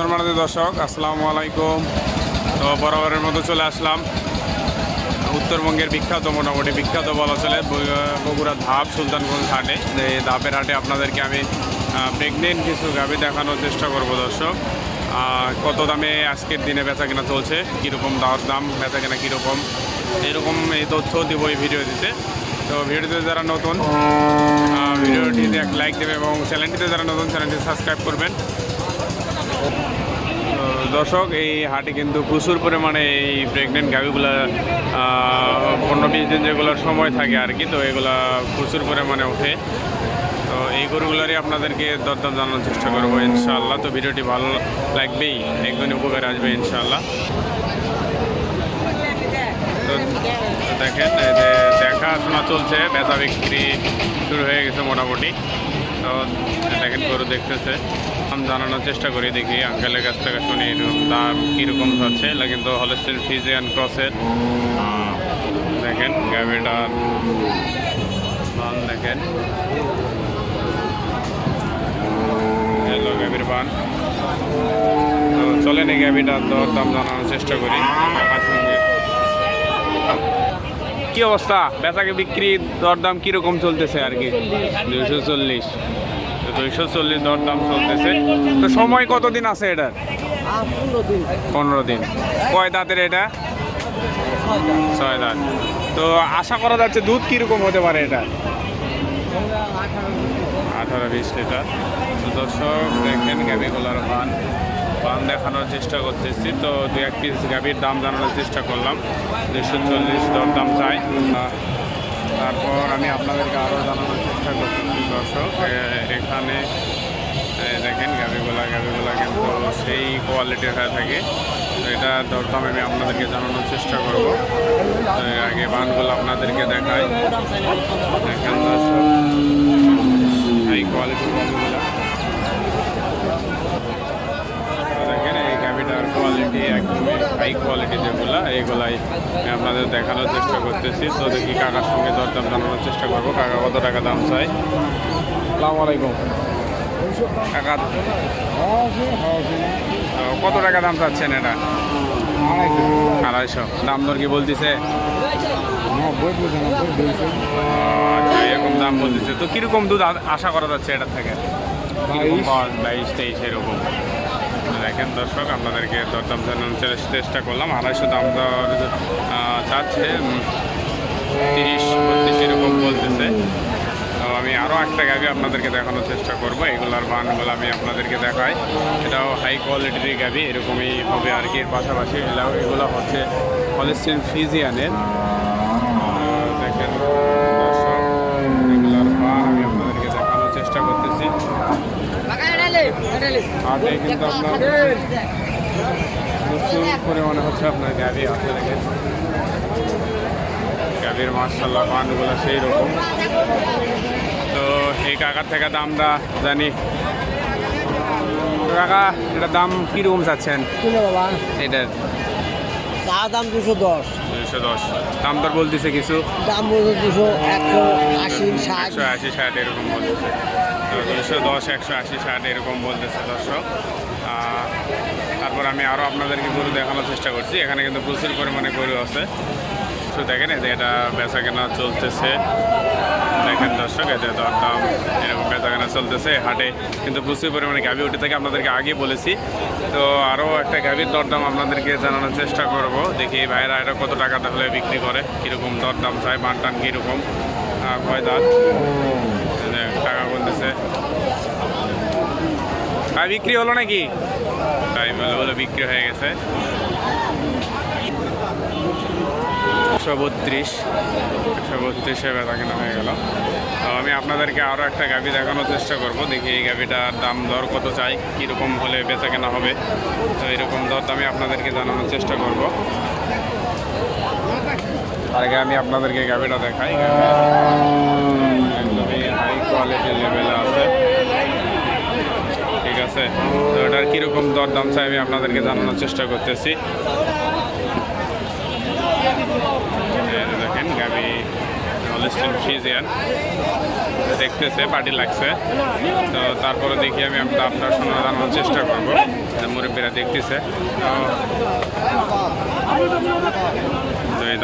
সম্মানিত দর্শক আসসালামু আলাইকুম। তো বরাবরের মতো চলে আসলাম উত্তরবঙ্গের বিখ্যাত মোটামুটি বিখ্যাত বলা চলে বগুড়া- ধাপ সুলতানগঞ্জ হাটে। যে ধাপের হাটে আপনাদেরকে আমি প্রেগনেন্ট কিছু গাভি দেখানোর চেষ্টা করব দর্শক। কত দামে আজকের দিনে বেচা কেনা চলছে? কীরকম দাওয়ার দাম বেচা কেনা কীরকম? এরকম এই তথ্য দিব এই ভিডিও দিতে তো ভিডিওতে যারা নতুন আহ, ভিডিওটিতে এক লাইক দেবে এবং চ্যানেলটিতে যারা নতুন চ্যানেলটি সাবস্ক্রাইব করবেন। দর্শক, এই হাটে কিন্তু প্রচুর পরিমাণে এই প্রেগনেন্ট গাভিগুলো পনেরো বিশ দিন যেগুলোর সময় থাকে আর কি, তো এগুলা প্রচুর পরিমাণে ওঠে। তো এই গরুগুলোরই আপনাদেরকে দরদাম জানানোর চেষ্টা করব ইনশাআল্লাহ। তো ভিডিওটি ভালো লাগবেই, একদিন উপকার আসবে ইনশাআল্লাহ। তো দেখেন, এই যে দেখাশোনা চলছে বেচা বিক্রি শুরু হয়ে গেছে মোটামুটি। তো দেখেন, গরু দেখতেছে। দাম জানানোর চেষ্টা করি, দেখি আঙ্কেলের কাছ থেকে শুনি দাম কীরকম যাচ্ছে এটা কিন্তু হলস্টেন ফিজিয়ান ক্রসের দেখেন গাভিটার বান দেখেন। বান। চলেন এই গাভিটার দর দাম জানানোর চেষ্টা করি। কি অবস্থা? বেচাকে বিক্রি দরদাম কীরকম চলতেছে আর কি? দুইশো চল্লিশ। দুইশো চল্লিশ দরদাম চলতেছে। তো সময় কতদিন আছে এটার পনেরো দিন। কয় দাঁতের এটা? ছয় দাঁত। তো আশা করা যাচ্ছে দুধ কীরকম হতে পারে এটা? আঠারো বিশ লিটার। দর্শক, দেখেন গাভিগুলার পান পান দেখানোর চেষ্টা করতেছি। তো দু এক পিস গাভির দাম জানানোর চেষ্টা করলাম। দুশো চল্লিশ দর দাম চাই। তারপর আমি আপনাদেরকে আরও জানানোর চেষ্টা করতেছি, দর্শক। এখানে দেখেন গাভিগুলা গাভিগুলা কিন্তু সেই কোয়ালিটির হয়ে থাকে। তো এটা দরদাম আমি আপনাদেরকে জানানোর চেষ্টা করব। আগে বানগুলো আপনাদেরকে দেখাই। দেখেন হাই কোয়ালিটির গাভিগুলা তো দেখেন এই গাভিটার কোয়ালিটি একদমই হাই কোয়ালিটি যেগুলো এইগুলাই আপনাদের দেখানোর চেষ্টা করতেছি। তো দেখি কাকার সঙ্গে দরদাম জানানোর চেষ্টা করব। কাকা কত টাকা দাম চাই? আসসালামু আলাইকুম। কাকা কত টাকা দাম চাচ্ছেন এটা? আড়াইশো। দাম দর কি বলতেছে? আচ্ছা এরকম দাম বলতেছে। তো কীরকম দুধ আশা করা যাচ্ছে এটা থেকে? বাইশ তেইশ এরকম। দেখেন দর্শক, আপনাদেরকে দরদাম জানানোর চেষ্টা করলাম। আড়াইশো দাম দর চাচ্ছে। তিরিশ, বত্রিশ এরকম বলতেছে। তো আমি আরও একটা গাভি আপনাদেরকে দেখানোর চেষ্টা করব। এগুলার বানগুলো আমি আপনাদেরকে দেখাই। এটাও হাই কোয়ালিটির গাভি এরকমই হবে আর কি। এর পাশাপাশি এগুলো এগুলো হচ্ছে হলিস্টিন ফিজিয়ানের দেখেন দর্শক, এগুলার বান আমি আপনাদেরকে দেখানোর চেষ্টা করতেছি। হাটে কিন্তু আপনার প্রচুর পরিমাণে হচ্ছে আপনার গাভি আছে দেখেন। গাভির মার্শাল্লাহ পানগুলো সেই রকম তো এই কাকার থেকে দামটা জানি। কাকা এটা দাম কীরকম চাচ্ছেন? এটার। চা দাম দুশো দশ। দুশো দশ। দাম দর বলতেছে কিছু? দাম বলতে দুশো একশো আশি ষাট। একশো আশি ষাট এরকম বলতেছে। দুশো দশ একশো আশি ষাট এরকম বলতেছে দর্শক। তারপর আমি আরও আপনাদেরকে গরু দেখানোর চেষ্টা করছি। এখানে কিন্তু প্রচুর পরিমাণে গরু আছে। তো দেখেন, এই যে এটা বেচা কেনা চলতেছে। দেখেন দর্শক যে দরদাম এরকম বেচা কেনা চলতেছে হাটে। কিন্তু প্রচুর পরিমাণে গাভি উঠে থাকে, আপনাদেরকে আগে বলেছি। তো আরও একটা গাভির দরদাম আপনাদেরকে জানানোর চেষ্টা করব। দেখি ভাইয়েরা এটা কত টাকা তাহলে বিক্রি করে, কীরকম দরদাম চায় বান টান কীরকম কয় দাঁত? টাকা বলতেছে। আর বিক্রি হলো নাকি? তাই বলে বলে বিক্রি হয়ে গেছে। একশো বত্রিশ একশো কেনা হয়ে গেল। তো আমি আপনাদেরকে আরও একটা গাভি দেখানোর চেষ্টা করব। দেখি এই গাভিটার দাম দর কত চাই, কীরকম হলে বেচা কেনা হবে। তো এরকম দর আমি আপনাদেরকে জানানোর চেষ্টা করব। আর আগে আমি আপনাদেরকে গাভিটা দেখাই। একদমই হাই কোয়ালিটির লেভেলে আছে। ঠিক আছে? তো এটার কীরকম দর দাম চাই আমি আপনাদেরকে জানানোর চেষ্টা করতেছি এই যে দেখেন গাভি হলস্টিন ফ্রিজিয়ান দেখতেছে পার্টি লাগছে। তো তারপরে দেখি আমি আপনার শোনা জানানোর চেষ্টা করব। মুরব্বীরা দেখতেছে। দুই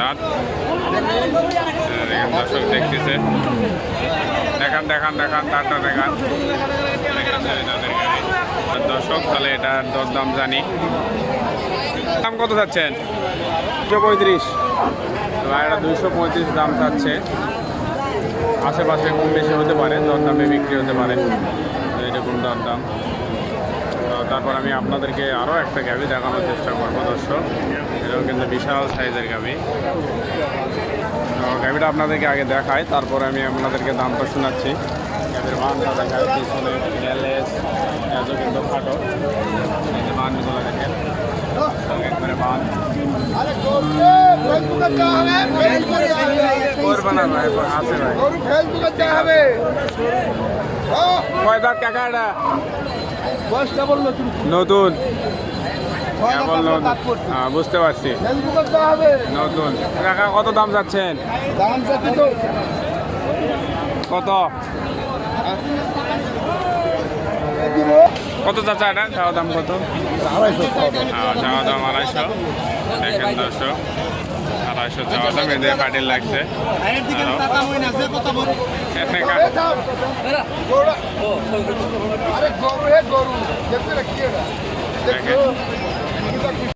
দেখেন দর্শক দেখতেছে। দেখান দেখান দেখান, তারটা দেখান। দর্শক, তাহলে এটার দরদাম জানি। দাম কত যাচ্ছেন পঁয়ত্রিশ। এটা দুইশো পঁয়ত্রিশ দাম চাচ্ছে। আশেপাশে কম বেশি হতে পারে, দরদামে বিক্রি হতে পারে। এরকম দরদাম। তারপর আমি আপনাদেরকে আরও একটা গাবি দেখানোর চেষ্টা করব, দর্শক। এটাও কিন্তু বিশাল সাইজের গাবি তো গাবিটা আপনাদেরকে আগে দেখাই, তারপর আমি আপনাদেরকে দামটা শোনাচ্ছি। গাবির মানটা দেখায় পিছনে গ্যালেস এত কিন্তু খাটো। দেখেন একবারে মানগুলো দেখেন একবারে করবে না ভাই আছে ভাই কয় দাঁত কাকা এটা নতুন হ্যাঁ বুঝতে পারছি নতুন। কাকা কত দাম যাচ্ছেন? কত? কত চাচা এটা? চাওয়া দাম কত? হ্যাঁ চাওয়া দাম আড়াইশো। দেখেন দশশো আড়াইশো চাওয়া দাম এদের পাটির লাগছে। দেখেন।